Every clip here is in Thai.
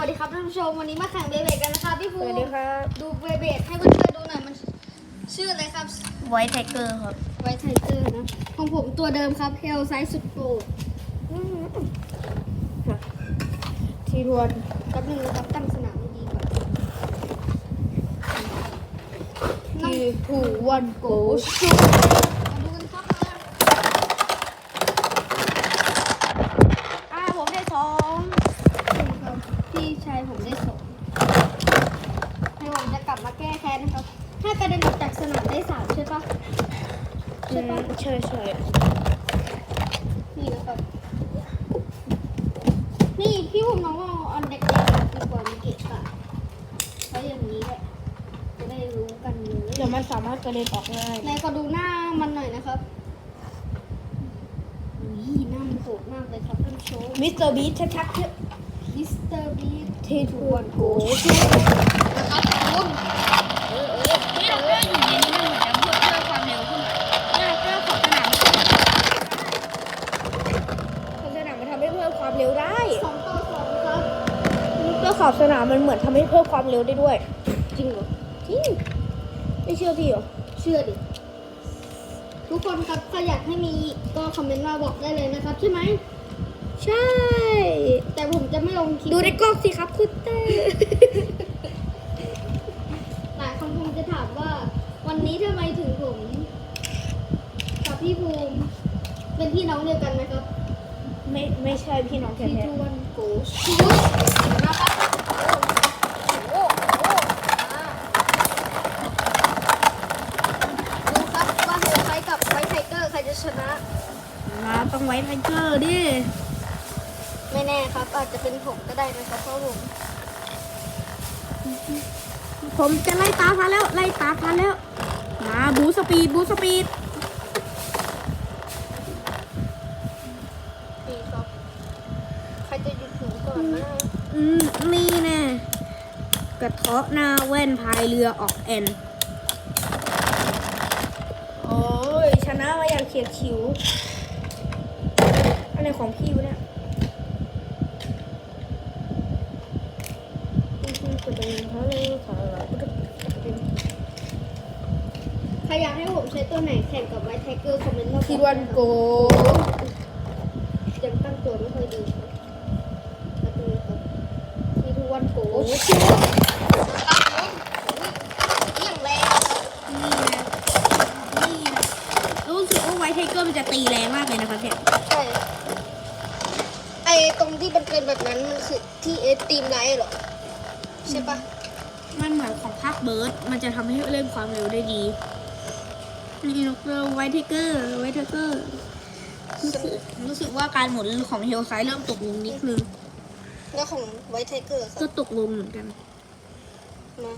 วัสดีครับท่านผู้ชมวันนี้มาแข่งเบเบดกันนะครับพี่สภูวัสดีครับ ดูเบเบดให้เพื่อนๆดูหน่อยมันชื่ออะไรครับไวท์ไทเกอร์ครับไวท์ไทเกอร์นะของผมตัวเดิมครับเฮลไซส์สุดโปรดทีทวนกับหนึ่งนะครับตั้งสนามให้ดีก่อนน้องทีทูวันโกชุบมาดูกันครับมา อ่าผมได้สอง ครับพี่ชายผมได้สองให้ผมจะกลับมาแก้แค้นนะครับ ถ้าก ระเด็นออกจากสนามได้สามใช่ปะใช่ปะใช่ใช่นี่นะครับ นี่พี่ผมน้องว่าเอาอันเด็กๆดีกว่ามันเกะกะเพราะอย่างนี้แหละจะได้รู้กันเลยเดี๋ยวมันสามารถกระเด็นออกง่ายนายขอดูหน้ามันหน่อยนะครับอุ้ยหน้ามันโหดมากเลยครับท่านผู้ชมมิสเตอร์บีทชัดๆเถอะมิสเตอร์บีททีทวนโก นะครับคุณ เออเออที่เราเล่นอยู่ในนี้มันเหมือนจะเพิ่มเพิ่มความเร็วขึ้นหน่อยน่าก็ขอบสนามขอบสนามมันทำให้เพิ่ม ความเร็วได้สองต่อสองครับแล้วขอบสนามมันเหมือนทำให้เพิ่มความเร็วได้ด้วย จริงเหรอจริงไม่เชื่อพี่เหรอเชื่อดิทุกคนครับถ้าอยากให้มีอีกก็คอมเมนต์มาบอกได้เลยนะครับ ใช่ไหมใช่ แต่ผมจะไม่ลงคลิปดูในกล้องสิครับคุณเต้หลายคนคงจะถามว่า วันนี้ทำไมถึงผมกับพี่ภูมิ เป็นพี่น้องเดียวกันไหมครับ ไม่ไม่ใช่พี่น้องพี่แท้ทวนโกชูนะครับโอ้โหอ่าดูครับว่าเฮลไซกับไวท์ไทเกอร์ใครจะชนะๆมาต้องไว้ไทเกอร์ดิ ไม่แน่ครับ อาจจะเป็นผมก็ได้นะครับเพราะผมผมจะไล่ตามทันแล้ว ไล่ตามทันแล้ว มาบูสปีดบูสปีดดีครับ ใครจะหยุดถึงก่อนนะ อืมนี่แน่กระเทาะหน้าแว่นพายเรือออกแอนโอ้ยชนะมาอย่างเฉียดฉิวอะไรของพี่วะเนี่ยกระเด็นทะเลขาใครอยากให้ผมใช้ตัวไหนแข่งกับไวท์ไทเกอร์คอมเมนต์มาทีวันโกยังตั้งตัวไม่ค่อยดีครับแล้วดูครับทีทวันโก โอ้ ชู ชิว นะครับผมอย่างแรง นี่นะนี่นะรู้สึกว่าไวท์ไทเกอร์มันจะตีแรงมากเลยนะครับเนี่ย ใช่ไอต รงที่มันเป็นแบบนั้นมันคือที่เอสตีมไลท์เหรอ ใช่ปะมันเหมือนของภาคเบิร์ด มันจะทำให้เล่นความเร็วได้ดีนี่นกเกอร์ไวท์ไทเกอร์ไวท์ไทเกอร์รู้สึกรู้สึกว่าการหมุนของเฮลไซด์เริ่มตกลงนิดนึงแล้วของไวท์ไทเกอร์คก็รับตกลงเหมือนกัน มา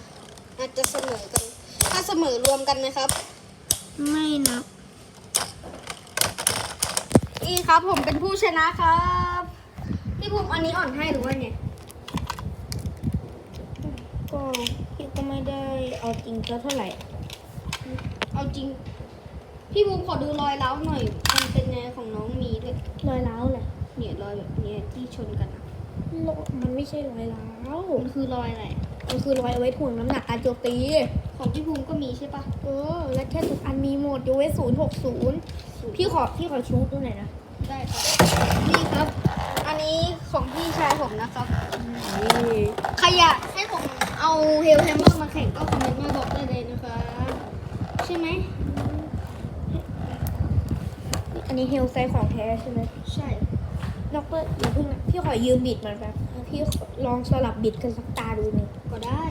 อาจจะเสมอกัน ถ้าเสมอรวมกันนะครับ ไม่นับนี่ครับผมเป็นผู้ชนะครับ พี่ภูมิอันนี้อ่อนให้หรือว่าไงก็พี่ก็ไม่ได้เอาจริงสักเท่าไหร่ เอาจริง พี่ภูมิขอดูรอยเล้าหน่อย มันเป็นไงของน้องมีด้วย รอยร้าวเลยเนี่ยรอยแบบเนี้ยที่ชนกันอะมันไม่ใช่รอยร้าวมันคือรอยอะไรอะมันคือรอยเอาไว้ถ่วงน้ำหนักการโจมตี ของพี่ภูมิก็มีใช่ปะเออ และแค่ทุกอันมีหมดยกเว้นศูนย์หกศูนย์พี่ขอพี่ขอชูตัวไหนอยนะ ได้ครับนี่ครับอั นนี้ของพี่ชายผมนะครับ นี่ใครอยากให้ผมเอาเฮลแฮมเมอร์มาแข่งก็คอมเมนต์มาบอกได้เลยนะคะใช่ไหม อันนี้เฮลไซด์ของแท้ใช่ไหมใช่ดอกเตอรอย่าเพิ่งนะพี่ขอยืมบิดมันแป๊บพี่ลองสลับบิดกันสักตาดูหนึ่งก็ได้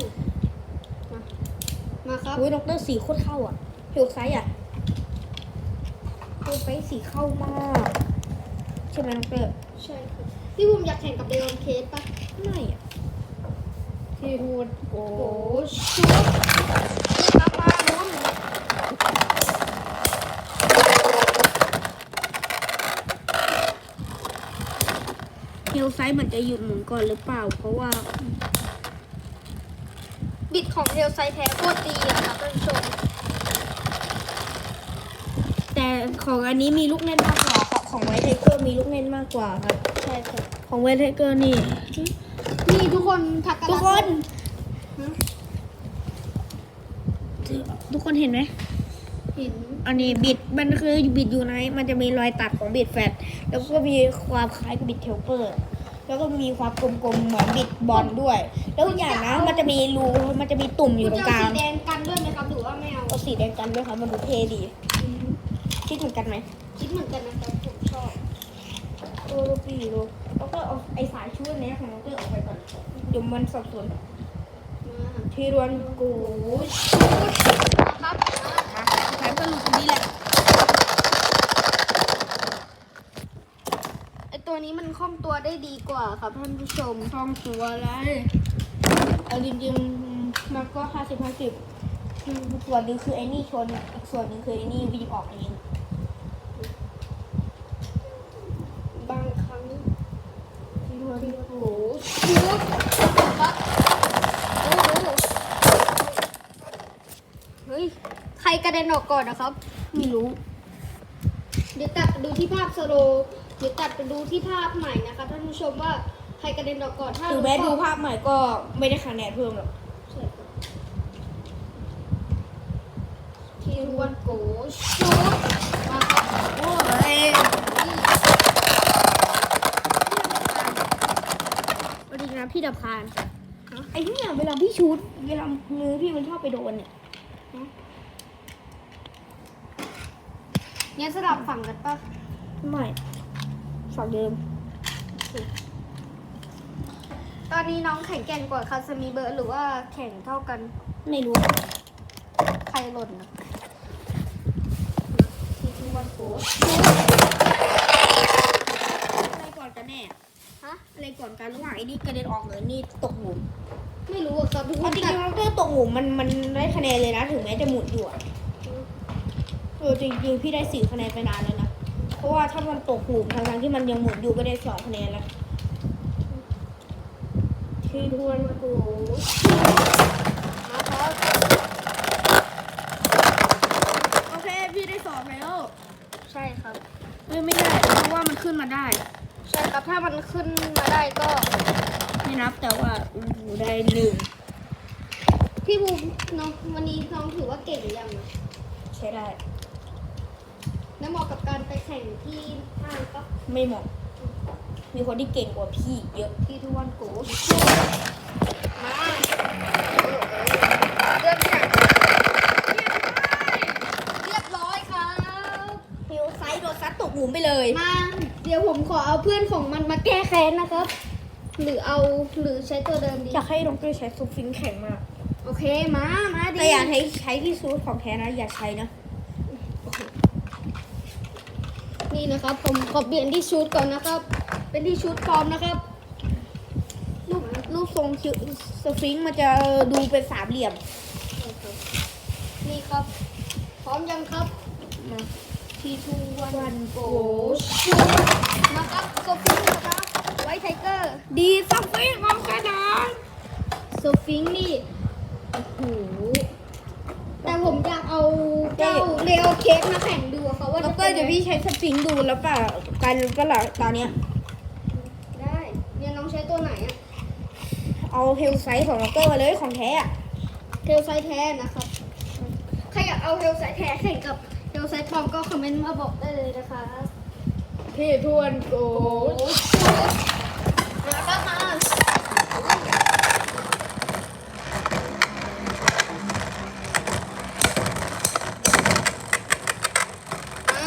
มามาครับ อุ้ยดอกเตอรสีโคตรเข้าอะเฮลไซด์อะเฮลไซด์สีเข้ามาก ใช่ไหมดอกเตอร ใช่ครับพี่ภูมิอยากแข่งกับเดลอนเคสปะไม่อะที่พูดโอ้โอ้ชุบนี่ครับมาลุ้นเฮลไซด์มันจะหยุดหมุนก่อนหรือเปล่า เพราะว่า บิดของเฮลไซแท้โคตรดีอะครับท่านผู้ชมแต่ของอันนี้มีลูกเล่นมากกว่า ของของไวท์ไทเกอร์มีลูกเล่นมากกว่าครับ ใช่ครับ ของไวท์ไทเกอร์นี่ นี่ทุกคนคนทักกันทุกคน ทุกคนเห็นไหม เห็น อันนี้บิดมันคือบิดอยู่ในมันจะมีรอยตัดของบิดแฟตแล้วก็มีความคล้ายกับบิดเทลเปอร์ แล้วก็มีความกลมๆเหมือนบิดบอลด้วย แล้วอีกอย่างนะมันจะมีรูมันจะมีตุ่มอยู่ตรงกลางคุณจะเอสีแดงกันด้วยไหมครับหรือว่าไม่เอาเอาสีแดงกันด้วยครับมันดูเท่ดีคิดเหมือนกันไหม คิดเหมือนกันนะครับผมชอบโอ้ลูกพี่ลูกแล้วก็เอาไอสายช่วยเนี้ยของน้องเต้ออกไปก่อนเดี๋ยวมันสับสนทีรวนกูครับแถมสรุปตรงนี้แหละ ไอตัวนี้มันคล่อมตัวได้ดีกว่าครับท่านผู้ชมช่องตัวอะไรเอาจริงๆมันก็ห้าสิบห้าสิบส่วนหนึ่งคือไอ้นี่ชน อีกส่วนหนึ่งคือไอ้นี่วิ่งออกเอง บางครั้ง ทีรวนกู ชุดครับโอ้โหเฮ้ย ใครกระเด็ นออกก่อนนะครับ ไม่รู้ เดี๋ยวตัดดูที่ภาพสโลว์เดี๋ยวตัดไปดูที่ภาพใหม่นะคะท่านผู้ชมว่าใครกระเด็นออกก่อน ถ้าถึงแม้ดูภาพใหม่ก็ไม่ได้คะแนนเพิ่มหรอกใช่ครับทีรวนโกชุดมาครับโอ้ยสวัสดีครับพี่ดับคาน ไอ้เนี่ยเวลาพี่ชูดเวลามือพี่มันชอบไปโดนเนี่ย เนี่ยสลับฝั่งกันปะไม่ฝั่งเดิม ตอนนี้น้องแข่งแกร่งกว่าคาสมีเบอร์หรือว่าแข่งเท่ากัน ไม่รู้ ใครหล่นนะทีรวนโกอะไรก่อนกันแน่ฮะอะไรก่อนกันระหว่างไอ้นี่กระเด็นออกเลยนี่ตกหลุมไม่รู้อะครับทุกคเอานจริตัดงๆเราเตอร์ตกหลุมมันมันได้คะแนนเลยนะ ถึงแม้จะหมุนอยู่อะ เออจริงๆพี่ได้สี่คะแนนไปนานแล้วนะ เพราะว่าถ้ามันตกหลุมทั้งๆที่มันยังหมุนอยู่ก็ได้สองคะแนนแล้วที่ทวนกูนะครับโอเคพี่ได้สองแล้ว ใช่ครับ เอ้ยไม่ได้ เพราะว่ามันขึ้นมาได้ ใช่ครับ ถ้ามันขึ้นมาได้ก็ ไม่นับแต่ว่าโอ้โหได้หนึ่งพี่ภูมิน้องวันนี้น้องถือว่าเก่งหรือยังอะใช้ได้ แล้วเหมาะกับการไปแข่งที่ห้างปะไม่เหมาะ มีคนที่เก่งกว่าพี่เยอะ ที่ทุกวันโกมาเริ่มจากเรียบร้อยครับ ฟิวไซด์โดนซัดตกหลุมไปเลย มา เดี๋ยวผมขอเอาเพื่อนของมันมาแก้แค้นนะครับ หรือเอาหรือใช้ตัวเดิมดี อยากให้น้องเต้ยใช้ซูฟิงค์แข็งมาก โอเค มา มาดิแต่อย่าใช้ใช้ที่ซูดของแท้นะ อย่าใช้นะ นี่นะครับ ผมขอเปลี่ยนที่ชุดก่อนนะครับ เป็นที่ชุดปลอมนะครับ รูปรูปทรงคิวสฟิงค์มันจะดูเป็นสามเหลี่ยม นี่ครับ พร้อมยังครับมาทีทูวันวันโกชุดมาครับโซฟิงค์นะครับไวท์ไทเกอร์ ดีสฟิงค์ของกระดานโซฟิงค์นี่โอ้โห แต่ผมอยากเอาเจ้าเรโอเคสมาแข่งดูอะเขาว่าน้จะองเป็เต้ยนเดี๋ยวพี่ใช้สฟิงค์ดูแล้วป่ะกันก็หลัตอนเนี้ย ได้เนี่ยน้องใช้ตัวไหนอะเอาเฮลไซส์ของน้องเต้ยมาเลยของแท้อะเฮลไซต์แท้นะครับใครอยากเอาเฮลไซต์แท้แข่งกับเฮลไซต์ปลอมก็คอมเมนต์มาบอกได้เลยนะคะพี่ทวนโกโอ้มาครับมา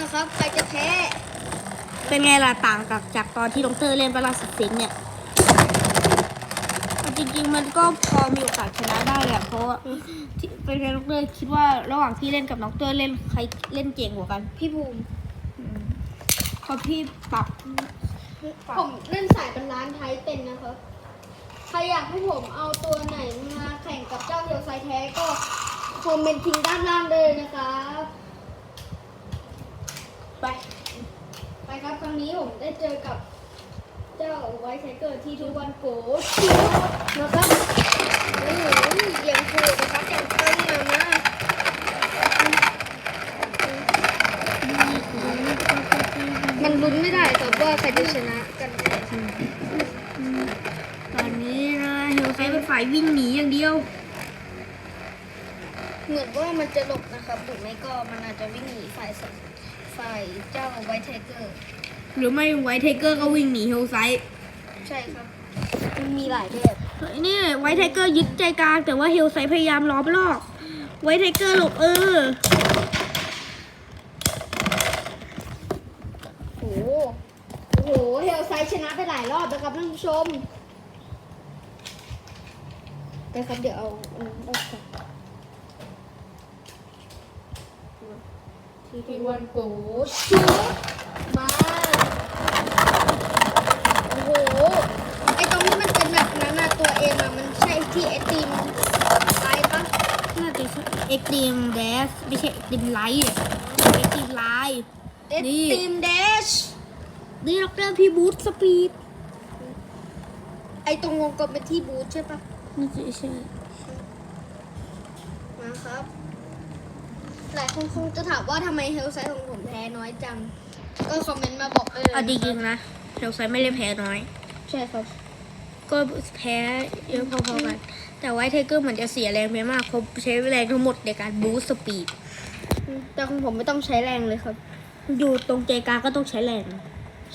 มาครับ ใครจะแพ้ เป็นไงล่ะต่างกับจากตอนที่น้องเต้ยเล่นปลาสฟิงค์เนี่ยเอาจริงๆ มันก็พอมีโอกาสชนะได้แหละเพราะว่าที่เป็นไงน้องเต้ยคิดว่าระหว่างพี่เล่นกับน้องเต้ยเล่นใครเล่นเก่งกว่ากันพี่ภูมิเพราะพี่ปรับผมเล่นสายเป็นร้านไทยเป็นนะครับ ใครอยากให้ผมเอาตัวไหนมาแข่งกับเจ้าเฮลไซต์แท้ก็คอมเมนต์ทิ้งด้านล่างเลยนะครับ ไป ไปครับครั้งนี้ผมได้เจอกับเจ้าไวท์ไทเกอร์ที่ทุกวันโกชินะครับโอ้โหอย่างโหดนะครับอย่างตึงอะนะมันลุ้นไม่ได้ครับว่าใครจะชนะกันแน่ตอนนี้นะเฮลไซเป็นฝ่ายวิ่งหนีอย่างเดียว เหมือนว่ามันจะหลบนะครับหรือไม่ก็มันอาจจะวิ่งหนีฝ่ายสัตว์ ฝ่ายเจ้าไวท์ไทเกอร์ หรือไม่ไวท์ไทเกอร์ก็วิ่งหนีเฮลไซด์ใช่ครับ มันมีหลายแบบนี่ไวท์ไทเกอร์ยึดใจกลาง แต่ว่าเฮลไซด์พยายามล้อมรอบไวท์ไทเกอร์หลบเออโอ้โหโอ้โหเฮลไซด์ชนะไปหลายรอบนะครับท่านผู้ชมไปครับเดี๋ยวเอาอันนั้นออกก่อน ทีทีวันโกชุดมาโอ้โห ไอตรงที่มันเป็นแบบนั้นอะตัวเอ็มอะมันใช่ที่ไอติมไลท์ปะน่าจะเอ็กดีมแดสไม่ใช่เอ็กดีมไลท์เอ็กดีมไลท์ ไอนี่ ติมเดช นี่ด็อกเตอร์พี่บูทสปีดไอตรงวงกลมเป็นที่บูธใช่ปะนี่าจะใช่มาครับ หลายคนคงจะถามว่าทำไมเฮลไซด์ของผมแพ้น้อยจัง ก็คอมเมนต์มาบอกได้เลยเอาจรินะงๆนะเฮลไซด์ไม่ได้แพ้น้อย ใช่ครับ ก็แพ้เยอะพอๆกัน แต่ไวท์ไทเกอร์เหมือนจะเสียแรงไปมากเขาใช้แรงทั้งหมดในการบูสต์สปีด แต่ของผมไม่ต้องใช้แรงเลยครับ อยู่ตรงใจกลางก็ต้องใช้แรง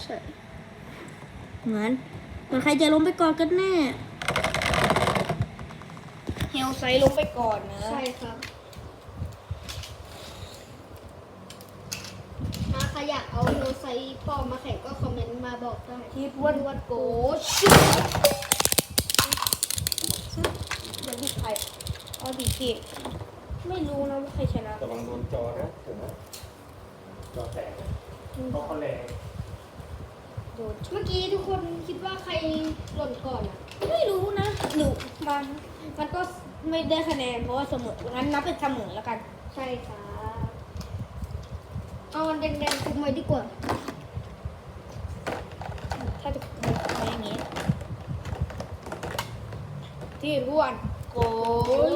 ใช่ เหมือนเหมือนใครจะล้มไปก่อนกันแน่ เฮลไซด์ล้มไปก่อนนะ ใช่ครับถ้าใคร อยากเอาเฮลไซด์ปลอมมาแข่งก็คอมเมนต์มาบอกได้ทิปวันวันโกชเดี๋ยวพี่ใครเอาดีเกตไม่รู้นะว่าใครชนะระวังโดนจอนะเห็นไหมจอแตกนะเพราะเขาแรงโดนเมื่อกี้ทุกคนคิดว่าใครหล่นก่อนอะ ไม่รู้นะหรือมันมันก็ไม่ได้คะแนนเพราะว่าเสมองั้นนับเป็นเสมอแล้วกัน ใช่ครับ เอาอันแดงๆคุมไว้ดีกว่า ถ้าจะทำอย่างนี้ ที่ร่วนโกโอ้ย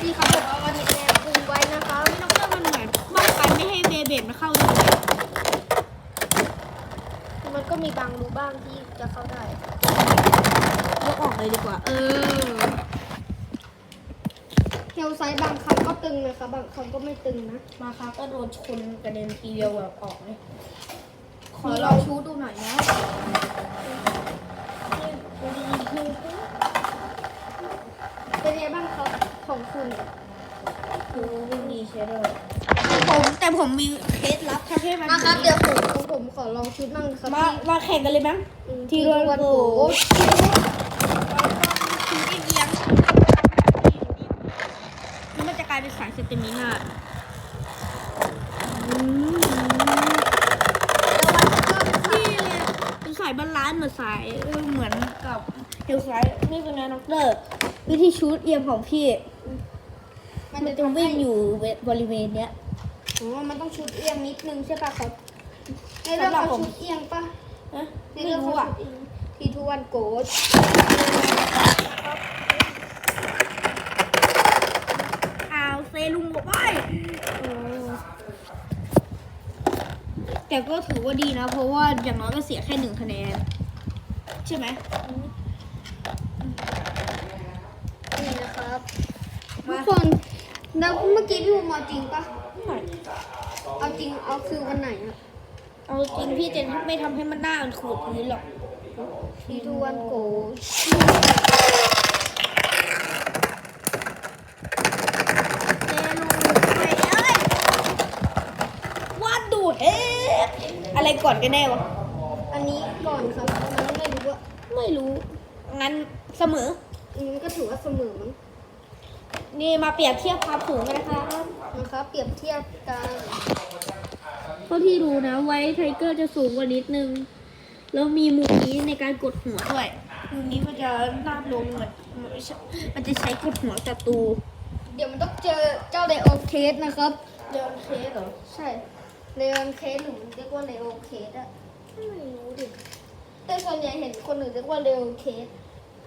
พี่ครับผมเอาอันแดงๆคุมไว้นะครับไม่ต้องเลือกมันเหมือนป้องกันไม่ให้เบเบดมาเข้าดูเลยมันก็มีบางรูบ้างที่จะเข้าได้ยกออกเลยดีกว่า เออ ลไซด์บางครั้งก็ตึงนะครับบางครั้งก็ไม่ตึงนะ มาค่ะก็โดนชนกระเด็นทีเดียวแบบออกเลย ขอมีลรอองยชูดูหน่อยนะเป็นไงบ้างครับของคุณดูวิ่งดีใช่ด้วยผมแต่ผมมีเคล็ดลับทำให้มันนะครับเดี๋ยวผมของผมขอลองชุดมั่งครับมามาแข่งกันเลยมั้งอืมที่ที่โรโรนนโกายเป็นสายเซนติมินานี่เลยเป็นสายบาลานซ์เหมือนสายเออเหมือนกับเฮลไซด์นี่เป็นไงน้องเตอร์วิธีชูดเอียงของพี่ มันมันจะจะทำให้วิ่งอยู่บริเวณเนี้ยอ๋อมันต้องชุดเอียงนิดนึงใช่ปะครับในเรื่องสำหรับของผมชุดเอียงปะนะในไม่เรื่องขอรู้งอะชุดเอียงที่ทุกวันโกด อ้าวเซลุงบอกว่าแต่ก็ถือว่าดีนะ เพราะว่าอย่างน้อยก็เสียแค่หนึ่งคะแนน ใช่ไหมนี่นะครับมาทุกคนแล้วเมื่อกี้พี่ภูมิเอาจริงปะหน่อยเอาจริงเอาคือวันไหนอะเอาจริงพี่จะไม่ทำให้มันหน้ามันขูดพื้นหรอกที่ทุกวันโกด เซลุงไปเอ้ยวาดดูดเอ๊ะอะไร ก่อนกันแน่วะ อันนี้ก่อนครับอันนั้นไม่รู้ว่าไม่รู้ งั้นเสมอ อันนี้ก็ถือว่าเสมอมั้งนี่มาเปรียบเทียบความสูงกันนะคะนะครับ เปรียบเทียบกันเท่าที่รู้นะไว้ไทเกอร์จะสูงกว่านิดนึง แล้วมีมุมนี้ในการกดหัวด้วยมุมนี้มันจะนาบลงเหมือนมันจะใช้กดหัวศัตรูเดี๋ยวมันต้องเจอเจ้าเลโอเคสนะครับเดอนเคสเหรอ ใช่ เลโอเคสหรือมันเรียกว่าเลโอเคสอะไม่รู้ดิแต่ส่วนใหญ่เห็นคนอื่นเรียกว่าเลโอเคส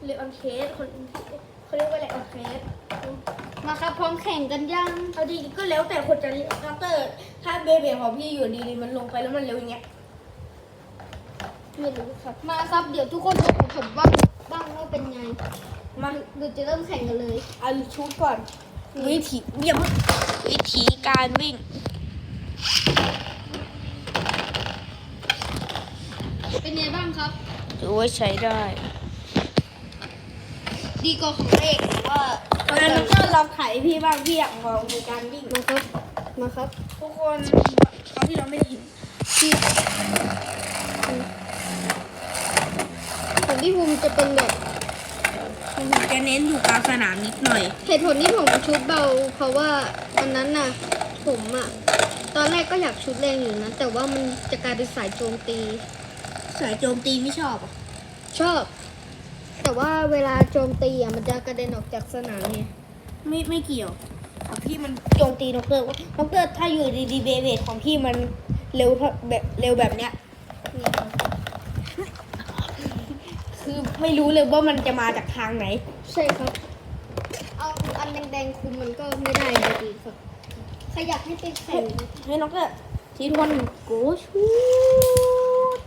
เลออนเคสคนเขาเรียกว่าเลออนเคสมาครับพร้อมแข่งกันยังเอาจริงก็แล้วแต่คนจะเรียกดอกเตอร์ถ้าเบเบของพี่อยู่ดีๆมันลงไปแล้วมันเร็วอย่างเงี้ยไม่รู้ครับ มาครับเดี๋ยวทุกคนดูของผมว่าบ้างว่าเป็นไงมาหรือจะเริ่มแข่งกันเลย เอาชุดก่อน วิธีเยี่ยมวิธีการวิ่ง เป็นไงบ้างครับ ถือว่าใช้ได้ ดีกว่าของเลขหรือว่างั้นก็ลองถ่ายพี่บ้างพี่อยากลองดูการวิ่งมาครับ มาครับ ทุกคนเขาที่เราไม่ได้ยินที่ของพี่ภูมิจะเป็นแบบผมจะเน้นอยู่กลางสนามนิดหน่อย เหตุผลที่ผมชุดเบา เพราะว่าวันนั้นน่ะ ผมอะตอนแรกก็อยากชุดแรงอยู่นะ แต่ว่ามันจะกลายเป็นสายโจมตี สายโจมตีไม่ชอบอะชอบ แต่ว่าเวลาโจมตีอะมันจะกระเด็นออกจากสนามไงไม่ไม่เกี่ยวของพี่มันโจมตีนกเตอร์นกเตอร์ถ้าอยู่ดีๆเบเบดของพี่มันเร็วเท่าแบบเร็วแบบเนี้ยนี่ครับคือไม่รู้เลยว่ามันจะมาจากทางไหน ใช่ครับ เอาอันแดงๆคุมมันก็ไม่ได้อยู่ดีครับใครอยากให้ไปแข่งให้นกเตอร์ทีทวนโกชูด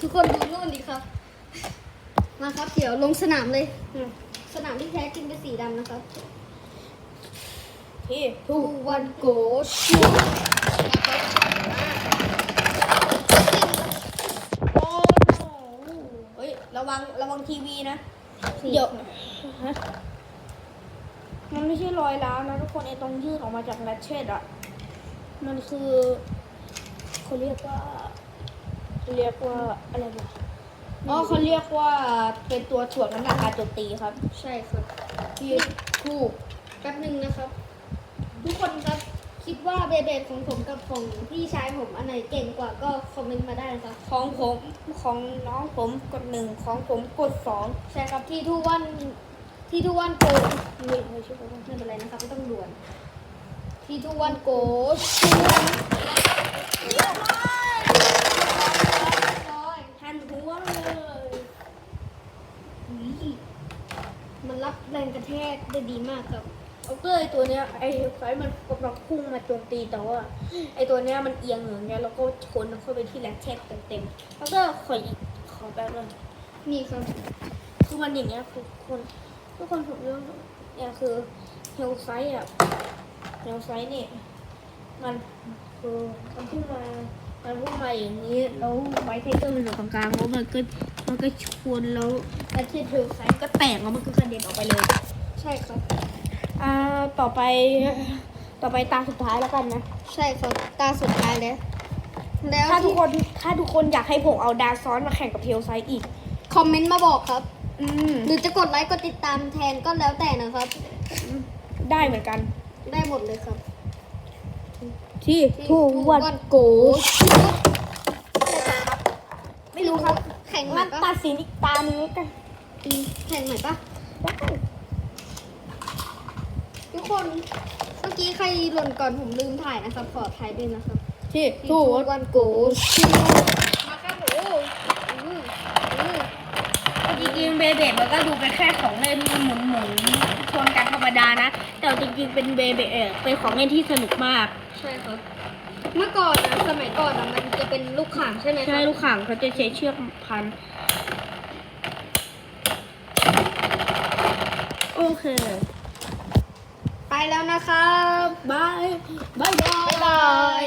ทุกค นดูนู่นดิครับ มาครับ เดี๋ยวลงสนามเลย สนามที่แท้จริงเป็นสีดำนะครับพี่ทูวันโกชูนะครับโอ้เฮ้ยระวังระวังทีวีนะเดี๋ยวฮะมันไม่ใช่รอยร้าวนะทุกคนไอ้ตรงยืดออกมาจากแรชเชตอะมันคือเขาเรียกว่าเขาเรียกว่าอะไรวะ อ๋อเขาเรียกว่าเป็นตัวถ่วงน้ำหนักการโจมตีครับใช่ครับที่ถูกแป๊บหนึ่งนะครับ ทุกคนครับคิดว่าเบเบดของผมกับของพี่ชายผมอันไหนเก่งกว่าก็คอมเมนต์มาได้นะครับ ของผมของน้องผมกดหนึ่งของผมกดสองใช่ครับที่ทุกวันที่ทุกวันโกนี่ไม่ใช่ผมไม่เป็นไรนะครับไม่ต้องด่วน ที่ทุกวันโกชูหันหัวเลย มันรับ แรงกระแทกได้ดีมากครับเอาเกยตัวเนี้ยไอ้ไฟมันกำลังพุ่งมาโจมตีแต่ว่าไอ้ตัวเนี้ยมันเอียงอย่างเงี้ยแล้วก็ชนเข้าไปที่แร็กเช็คเต็มๆแล้วก็ขออีกขอแป๊บนึงนี่ครับคือมันอย่างเงี้ยคือคนทุกคนถูกเรื่องเนี่ยคือเฮลไซต์อะเฮลไซต์เนี่ยมันคือมันพุ่งมา มันพุ่งมาอย่างนี้แล้วไวท์ไทเกอร์มันอยู่ตรงกลางแล้วมันก็มันก็ชนแล้วอาทิตย์เฮลไซก็แตกแล้วมันก็กระเด็นออกไปเลย ใช่ครับอ่าต่อไปต่อไปตาสุดท้ายแล้วกันนะ ใช่ครับตาสุดท้ายแล้วแล้วถ้าทุกที่คนถ้าทุกคนอยากให้ผมเอาดาร์ซ้อนมาแข่งกับเทลไซด์อีก คอมเมนต์มาบอกครับ อืมหรือจะกดไลค์กดติดตามแทนก็แล้วแต่นะครับ ได้เหมือนกัน ได้หมดเลยครับ ที่ทูวันโกไม่รู้ครับ แข่งใหม่งั้นปะตัดสินอีกตาหนึงแล้วกันแข่งใหม่ปะได้ทุกคน เมื่อกี้ใครหล่นก่อนผมลืมถ่ายนะครับ ขอถ่ายด้วยนะครับ ที่ทูทูวันโกมาครับโอ้อืมอืมจริงๆเบเบดมันก็ดูเป็นแค่ของเล่นหมุนหมุนๆชนกันธรรมดานะ แต่จริงๆเป็นเบเบดเออเป็นของเล่นที่สนุกมาก ใช่ครับ เมื่อก่อนนะสมัยก่อนนะมันจะเป็นลูกข่างใช่ไหมคใช่รับลูกข่างเขาจะใช้เชือกพัน โอเค ไปแล้วนะครับบายบายบายบ๊ายบาย